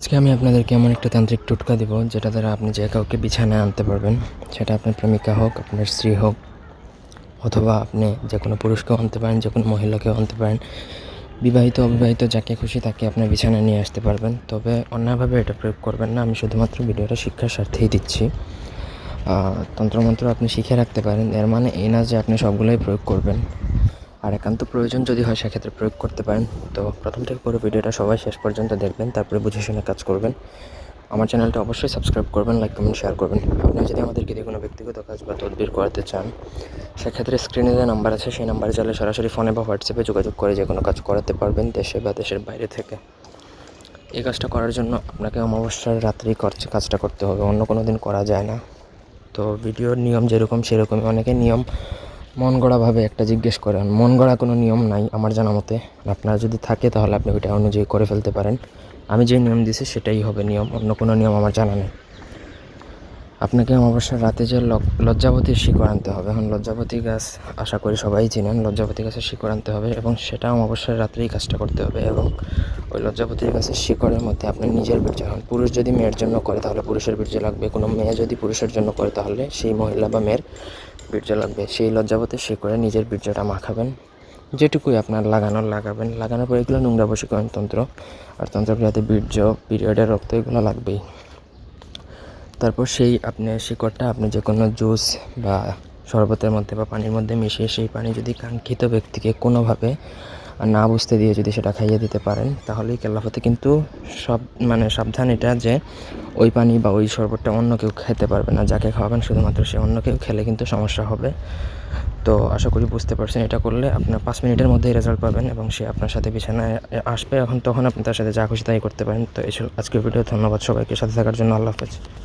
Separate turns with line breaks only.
আজকে আমি আপনাদেরকে এমন একটা তান্ত্রিক টোটকা দিব, যেটা দ্বারা আপনি যে কাউকে বিছানায় আনতে পারবেন, সেটা আপনার প্রেমিকা হোক, আপনার স্ত্রী হোক, অথবা আপনি যে কোনো পুরুষকেও আনতে পারেন, যে কোনো মহিলাকেও আনতে পারেন, বিবাহিত, অবিবাহিত, যাকে খুশি তাকে আপনার বিছানায় নিয়ে আসতে পারবেন। তবে অন্যায়ভাবে এটা প্রয়োগ করবেন না, আমি শুধুমাত্র ভিডিওটা শিক্ষার স্বার্থেই দিচ্ছি। তন্ত্রমন্ত্র আপনি শিখে রাখতে পারেন, এর মানে এই না যে আপনি সবগুলোই প্রয়োগ করবেন। আর একান্ত প্রয়োজন যদি হয়, সেক্ষেত্রে প্রয়োগ করতে পারেন। তো প্রথম থেকে পুরো ভিডিওটা সবাই শেষ পর্যন্ত দেখবেন, তারপরে বুঝে শুনে কাজ করবেন। আমার চ্যানেলটা অবশ্যই সাবস্ক্রাইব করবেন, লাইক, কমেন্ট, শেয়ার করবেন। আপনি যদি আমাদেরকে দিয়ে কোনো ব্যক্তিগত কাজ বা তদবির করাতে চান, সেক্ষেত্রে স্ক্রিনে যে নাম্বার আছে, সেই নাম্বারে চাইলে সরাসরি ফোনে বা হোয়াটসঅ্যাপে যোগাযোগ করে যে কোনো কাজ করাতে পারবেন দেশে বা দেশের বাইরে থেকে। এই কাজটা করার জন্য আপনাকে অমাবস্যার রাত্রেই করছে কাজটা করতে হবে, অন্য কোনো দিন করা যায় না। তো ভিডিওর নিয়ম যেরকম, সেরকমই অনেকে নিয়ম। মন গড়াভাবে একটা জিজ্ঞেস করেন মন গড়া কোনো নিয়ম নাই আমার জানা মতে। আপনার যদি থাকে তাহলে আপনি ওইটা অনুযায়ী করে ফেলতে পারেন। আমি যে নিয়ম দিছি সেটাই হবে নিয়ম, অন্য কোনো নিয়ম আমার জানা নেই। আপনাকে অমাবস্যার রাতে যে লজ্জাবতীর শিকড় আনতে হবে, এখন লজ্জাবতী গাছ আশা করি সবাই চিনেন, লজ্জাবতী গাছের শিকড় আনতে হবে এবং সেটা অমাবস্যার রাত্রেই কাজটা করতে হবে এবং ওই লজ্জাবতী গাছের শিকড়ের মধ্যে আপনি নিজের বীর্য হন। পুরুষ যদি মেয়ের জন্য করে তাহলে পুরুষের বীর্য লাগবে, কোনো মেয়ে যদি পুরুষের জন্য করে তাহলে সেই মহিলা বা মেয়ের বীর্য লাগবে। সেই লজ্জাপথে সে করে নিজের বীর্যটা মাখাবেন। যেটুকুই আপনার লাগানোর লাগাবেন। লাগানোর পর এগুলো নোংরা বশীকরণ তন্ত্র আর তন্ত্রক্রিয়াতে বীর্য পিরিয়ডের রক্ত এগুলো লাগবেই। তারপর সেই আপনি শিকড়টা আপনি যে কোনো জুস বা শরবতের মধ্যে বা পানির মধ্যে মিশিয়ে সেই পানি যদি কাঙ্ক্ষিত ব্যক্তিকে কোনোভাবে না বুঝতে দিয়ে যদি সেটা খাইয়ে দিতে পারেন, তাহলেই কেল্লাফতে কিন্তু সব মানে সাবধান এটা যে ওই পানি বা ওই শরবতটা অন্য কেউ খেতে পারবে না। যাকে খাওয়াবেন শুধুমাত্র সে অন্য কেউ খেলে কিন্তু সমস্যা হবে। তো আশা করি বুঝতে পারছেন এটা করলে আপনার পাঁচ মিনিটের মধ্যেই রেজাল্ট পাবেন এবং সে আপনার সাথে বিছানায় আসবে। এখন তখন আপনি তার সাথে যা খুশি তাই করতে পারেন। তো এই আজকের ভিডিও। ধন্যবাদ সবাইকে। সাথে থাকার জন্য আল্লাহ হাফেজ।